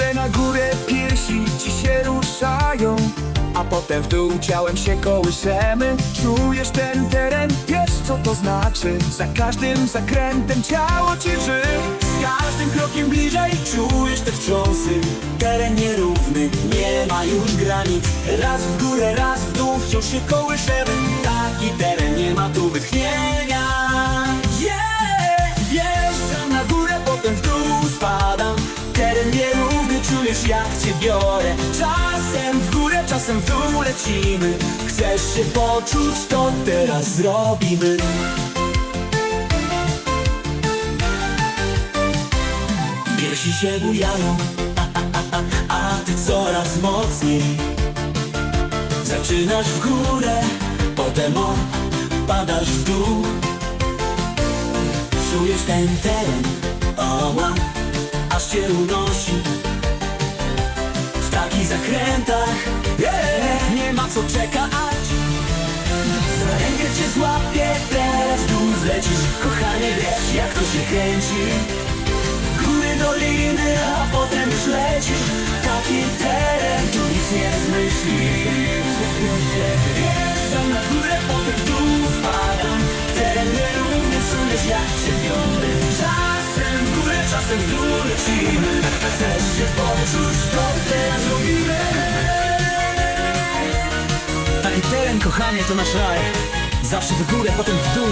Ręce na górę, piersi ci się ruszają. A potem w dół ciałem się kołyszemy. Czujesz ten teren, wiesz co to znaczy. Za każdym zakrętem ciało ci ży Z każdym krokiem bliżej czujesz te wstrząsy. Teren nierówny, nie ma już granic. Raz w górę, raz w dół, wciąż się kołyszemy. Czujesz jak cię biorę. Czasem w górę, czasem w dół lecimy. Chcesz się poczuć, to teraz zrobimy. Piersi się bujają, a, ty coraz mocniej. Zaczynasz w górę, potem padasz w dół. Czujesz ten teren, oła, aż cię unosi zakrętach, yeah, nie ma co czekać. Za rękę cię złapię, teraz dół zlecisz. Kochanie, wiesz jak to się kręci. Góry, doliny, a potem już lecisz. Taki teren, tu nic nie zmyślisz. Wjeżdżam na górę, potem dół spadam. Teren nierówny, czujesz jak cię biorę Czasem w górę, czasem w dół lecimy. Chcesz się poczuć, to Taki teren, kochanie, to nasz raj. Zawsze w górę, potem w dół